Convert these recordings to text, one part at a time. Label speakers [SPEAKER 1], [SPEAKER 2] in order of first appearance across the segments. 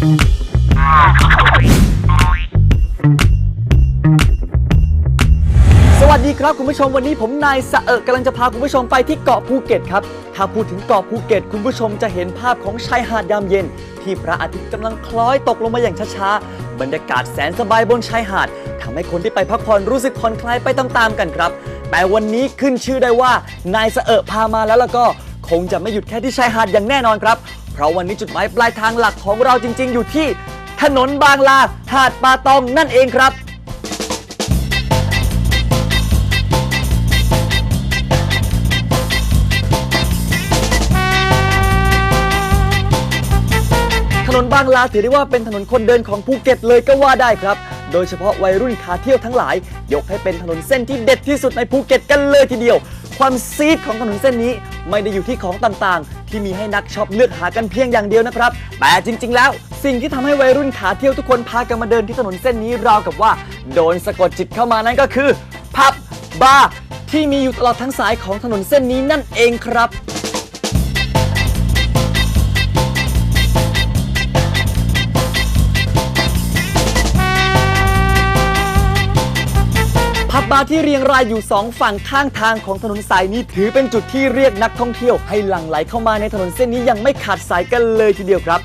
[SPEAKER 1] สวัสดีครับคุณผู้ชมวันนี้ผมนายสะเอะกำลังจะพาคุณผู้ชมไปที่เกาะภูเก็ตครับ ถ้าพูดถึงเกาะภูเก็ต คุณผู้ชมจะเห็นภาพของชายหาดยามเย็น ที่พระอาทิตย์กำลังคล้อยตกลงมาอย่างช้าๆ บรรยากาศแสนสบายบนชายหาดทำให้คนที่ไปพักผ่อนรู้สึกผ่อนคลายไปตามๆกันครับ แต่วันนี้ขึ้นชื่อได้ว่านายสะเอะพามาแล้วแล้วก็คงจะไม่หยุดแค่ที่ชายหาดอย่างแน่นอนครับ เพราะวันนี้จุดหมายปลายทางหลักของเราจริง ๆ อยู่ที่ถนนบางลา หาดปาตองนั่นเองครับ ถนนบางลาถือได้ว่าเป็นถนนคนเดินของภูเก็ตเลยก็ว่าได้ครับ โดยเฉพาะวัยรุ่นขาเที่ยวทั้งหลาย ยกให้เป็นถนนเส้นที่เด็ดที่สุดในภูเก็ตกันเลยทีเดียว ความซีดของถนนเส้นนี้ ไม่ได้อยู่ที่ของต่างๆ ที่มีให้นักช็อปเลือกหากันเพียงอย่างเดียวนะครับ แต่จริง ๆ แล้ว สิ่งที่ทำให้วัยรุ่นขาเที่ยวทุกคนพากันมาเดินที่ถนนเส้นนี้ราวกับว่า โดนสะกดจิตเข้ามานั่นก็คือผับบาร์ที่มีอยู่ตลอดทั้งสายของถนนเส้นนี้นั่นเองครับ บาร์ที่เรียงรายอยู่สองฝั่งข้างทางของถนนสายนี้ถือเป็นจุดที่เรียกนักท่องเที่ยวให้หลั่งไหลเข้ามาในถนนเส้นนี้ยังไม่ขาดสายกันเลยทีเดียวครับ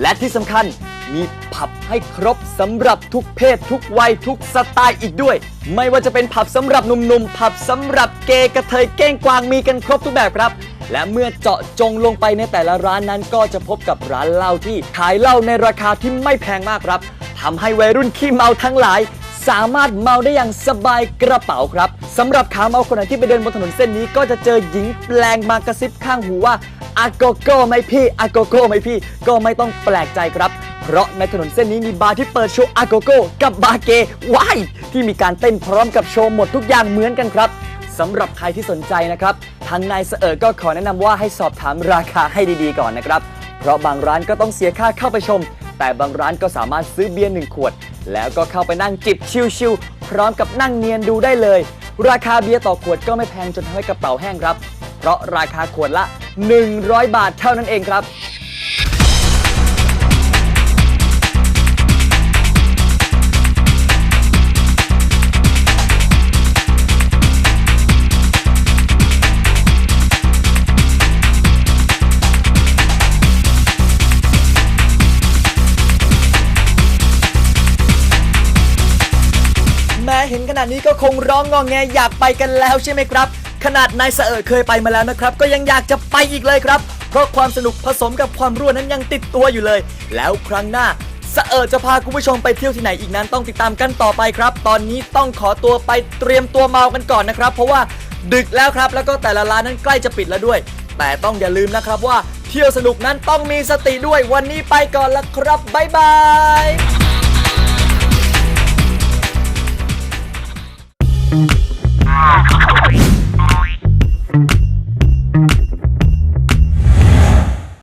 [SPEAKER 1] และที่สำคัญมีผับให้ครบสำหรับทุกเพศ ทุกวัยทุกสไตล์อีกด้วย ไม่ว่าจะเป็นผับสำหรับหนุ่มๆ ผับสำหรับเกย์กระเทยเก้งกวางมีกันครบทุกแบบครับ และเมื่อเจาะจงลงไปในแต่ละร้านนั้นก็จะพบกับร้านเหล้าที่ขายเหล้าในราคาที่ไม่แพงมากครับทำให้วัยรุ่นขี้เมาทั้งหลาย สามารถเมาได้อย่างสบายกระเป๋าครับสำหรับขาเมาคนไหนที่ไปเดินบนถนนเส้นนี้ก็จะเจอหญิงแปลงมากระซิบข้างหูว่าอาโกโก้ไหมพี่อาโกโก้ไหมพี่ ก็ไม่ต้องแปลกใจครับ เพราะในถนนเส้นนี้มีบาร์ที่เปิดโชว์อาโกโก้กับบาร์เกย์ว้ายที่มีการเต้นพร้อมกับโชว์หมดทุกอย่างเหมือนกันครับสำหรับใครที่สนใจนะครับทางนายเสเออก็ขอแนะนำว่าให้สอบถามราคาให้ดีๆก่อนนะครับ เพราะบางร้านก็ต้องเสียค่าเข้าไปชม แต่บางร้านก็สามารถซื้อเบียร์หนึ่งขวด แล้วก็เข้าไปนั่งจิบชิลๆพร้อมกับนั่งเนียนดูได้เลย ราคาเบียร์ต่อขวดก็ไม่แพงจนทำให้กระเป๋าแห้งครับ เพราะราคาขวดละ 100 บาทเท่านั้นเองครับ แม้เห็นขนาดนี้ก็คงร้องงองแงอยากไปกันแล้วใช่ไหมครับ ขนาดนายเสเอเคยไปมาแล้วนะครับ ก็ยังอยากจะไปอีกเลยครับ เพราะความสนุกผสมกับความรั่วนั้นยังติดตัวอยู่เลย แล้วครั้งหน้าเสเออจะพาคุณผู้ชมไปเที่ยวที่ไหนอีกนั้นต้องติดตามกันต่อไปครับ ตอนนี้ต้องขอตัวไปเตรียมตัวเมากันก่อนนะครับ เพราะว่าดึกแล้วครับ แล้วก็แต่ละร้านนั้นใกล้จะปิดแล้วด้วย แต่ต้องอย่าลืมนะครับว่าเที่ยวสนุกนั้นต้องมีสติด้วยวันนี้ไปก่อนละครับบ๊ายบาย Thank you.